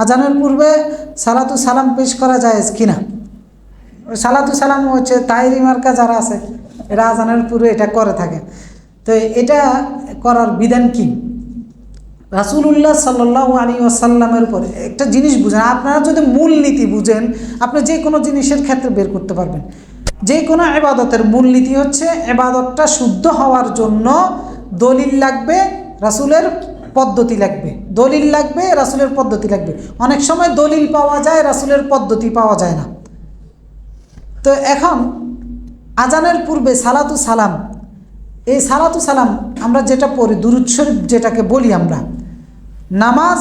আজানের পূর্বে সালাতু সালাম পেশ করা যায় কিনা? সালাতু সালাম হচ্ছে তাইরি মার্কা যারা আছে, এরা আজানের পূর্বে এটা করে থাকে। তো এটা করার বিধান কি? রাসুলুল্লাহ সাল্লাহ আলী আসাল্লামের উপর একটা জিনিস বুঝেন। আপনারা যদি মূলনীতি বুঝেন, আপনি যে কোনো জিনিসের ক্ষেত্রে বের করতে পারবেন। যে কোনো এবাদতের মূলনীতি হচ্ছে এবাদতটা শুদ্ধ হওয়ার জন্য দলিল লাগবে, রাসুলের পদ্ধতি লাগবে। দলিল লাগবে, রাসুলের পদ্ধতি লাগবে। অনেক সময় দলিল পাওয়া যায়, রাসুলের পদ্ধতি পাওয়া যায় না। তো এখন আজানের পূর্বে সালাতু সালাম। এই সালাতু সালাম আমরা যেটা পড়ি, দুরুদ শরীফ যেটাকে বলি আমরা, নামাজ,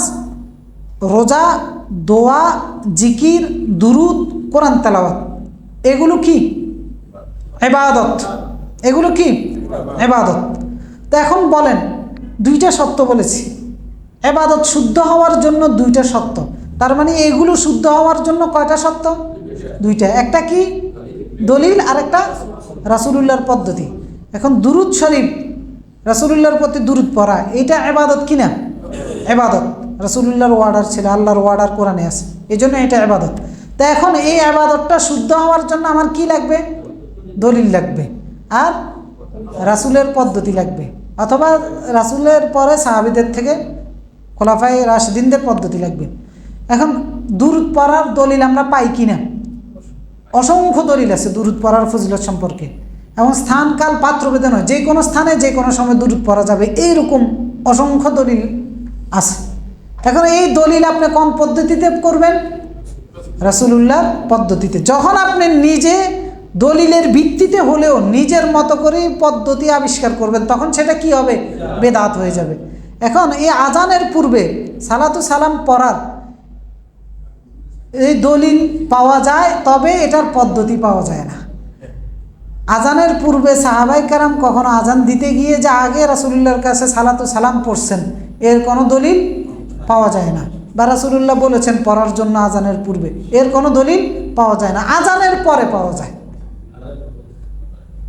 রোজা, দোয়া, জিকির, দুরুদ, কোরআন তেলাওয়াত, এগুলো কি? এবাদত। এগুলো কি? এবাদত। তো এখন বলেন দুইটা সত্য বলেছি। এবাদত শুদ্ধ হওয়ার জন্য দুইটা সত্য। তার মানে এগুলো শুদ্ধ হওয়ার জন্য কয়টা সত্য? দুইটা। একটা কি? দলিল আর একটা রাসুলুল্লাহর পদ্ধতি। এখন দুরুদ শরীফ, রাসুলুল্লাহর প্রতি দুরুদ পড়া, এইটা এবাদত কিনা? এবাদত। রাসুলুল্লাহর ওয়ার্ডার ছিল, আল্লাহর ওয়ার্ডার কোরআনে আছে। এই জন্য এটা এবাদত। তা এখন এই আবাদতটা শুদ্ধ হওয়ার জন্য আমার কি লাগবে? দলিল লাগবে। আর রাসুলের পদ্ধতি লাগবে। অথবা রাসুলের পরে সাহাবিদের থেকে খোলাফাই রাশদিনদের পদ্ধতি লাগবে। এখন দূরত পড়ার দলিল আমরা পাই কি না অসংখ্য দলিল আছে দূরত পড়ার ফজিলত সম্পর্কে। এবং স্থান, কাল পাত্রভেদে নয়, যে কোনো স্থানে, যে কোনো সময় দূরত পড়া যাবে। এইরকম অসংখ্য দলিল আছে। এখন এই দলিল আপনি কোন পদ্ধতিতে করবেন? রাসুলুল্লাহর পদ্ধতিতে। যখন আপনি নিজে দলিলের ভিত্তিতে হলেও নিজের মতো করেই পদ্ধতি আবিষ্কার করবেন, তখন সেটা কি হবে? বেদাত হয়ে যাবে। এখন এই আজানের পূর্বে সালাতু সালাম পড়ার এই দলিল পাওয়া যায়, তবে এটার পদ্ধতি পাওয়া যায় না। আজানের পূর্বে সাহাবাই কারাম কখনো আজান দিতে গিয়ে যে আগে রাসুলুল্লাহর কাছে সালাতু সালাম পড়ছেন, এর কোনো দলিল পাওয়া যায় না বা রাসুলুল্লাহ বলেছেন পড়ার জন্য আজানের পূর্বে, এর কোনো দলিল পাওয়া যায় না। আজানের পরে পাওয়া যায়।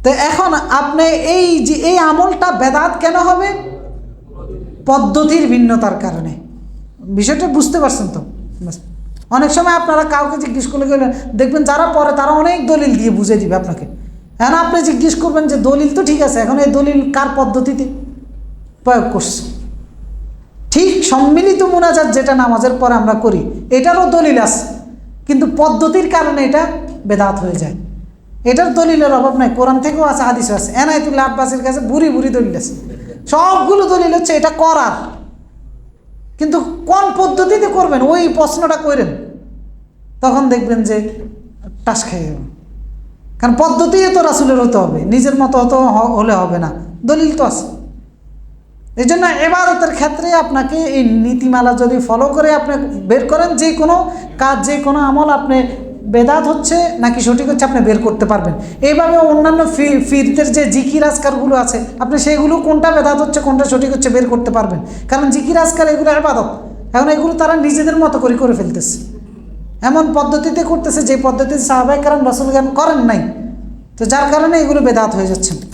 তো এখন আপনি এই যে এই আমলটা বেদাত কেন হবে? পদ্ধতির ভিন্নতার কারণে। বিষয়টা বুঝতে পারছেন তো? অনেক সময় আপনারা কাউকে জিজ্ঞেস করলে গেলে দেখবেন যারা পড়ে তারা অনেক দলিল দিয়ে বুঝে দিবে আপনাকে। এখন আপনি জিজ্ঞেস করবেন যে দলিল তো ঠিক আছে, এখন এই দলিল কার পদ্ধতিতে প্রয়োগ করছে? ঠিক সম্মিলিত মোনাজাত যেটা নামাজের পরে আমরা করি, এটারও দলিল আছে। কিন্তু পদ্ধতির কারণে এটা বেদাত হয়ে যায়। এটার দলিলের অভাব নাই, কোরআন থেকেও আছে, হাদিসও আছে। এনায়তুল্লাহ আব্বাসের কাছে বুড়ি বুড়ি দলিল আছে। সবগুলো দলিল হচ্ছে এটা করার। কিন্তু কোন পদ্ধতিতে করবেন? ওই প্রশ্নটা করেন তখন দেখবেন যে টাস খেয়ে যাবেন কারণ পদ্ধতি তো রাসুলের হতে হবে, নিজের মতো হতো হলে হবে না। দলিল তো আছে। এই জন্য এবারতের ক্ষেত্রে আপনাকে এই নীতিমালা যদি ফলো করে আপনি বের করেন, যে কোনো কাজ, যে কোনো আমল আপনি বেদাত হচ্ছে নাকি সঠিক হচ্ছে আপনি বের করতে পারবেন? এইভাবে অন্যান্য ফি, ফিরদের যে জিকির আজকারগুলো আছে, আপনি সেগুলো কোনটা বেদাত হচ্ছে, কোনটা সঠিক হচ্ছে বের করতে পারবেন? কারণ জিকির আজকার এগুলো আবাদত। এখন এগুলো তারা নিজেদের মতো করে করে ফেলতেছে। এমন পদ্ধতিতে করতেছে যে পদ্ধতিতে সাহাবাহিক কারণ রসুল জ্ঞান করেন নাই। তো যার কারণে এগুলো বেদাত হয়ে যাচ্ছে।